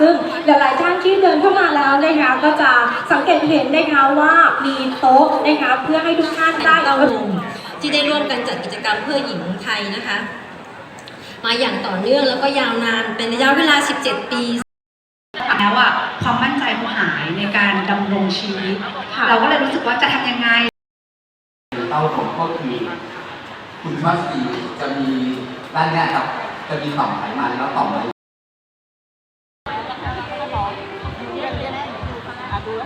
ซึ่งหลายๆท่านที่เดินเข้ามาแล้วนะคะก็จะสังเกตเห็นนะคะว่ามีโต๊ะนะคะเพื่อให้ทุกท่านได้เราวงที่ได้ร่วมกันจัดกิจกรรมเพื่อหญิงไทยนะคะ มาอย่างต่อเนื่องแล้วก็ยาวนานเป็นระยะเวลา 17 ปีแล้วอะความมั่นใจเขาหายในการดำรงชีวิตเราก็เลยรู้สึกว่าจะทำยังไงเต้าผมก็คือคุณว่าสีจะมีด้านเนี้ยครับจะมีต่อมไขมันแล้วต่อมไข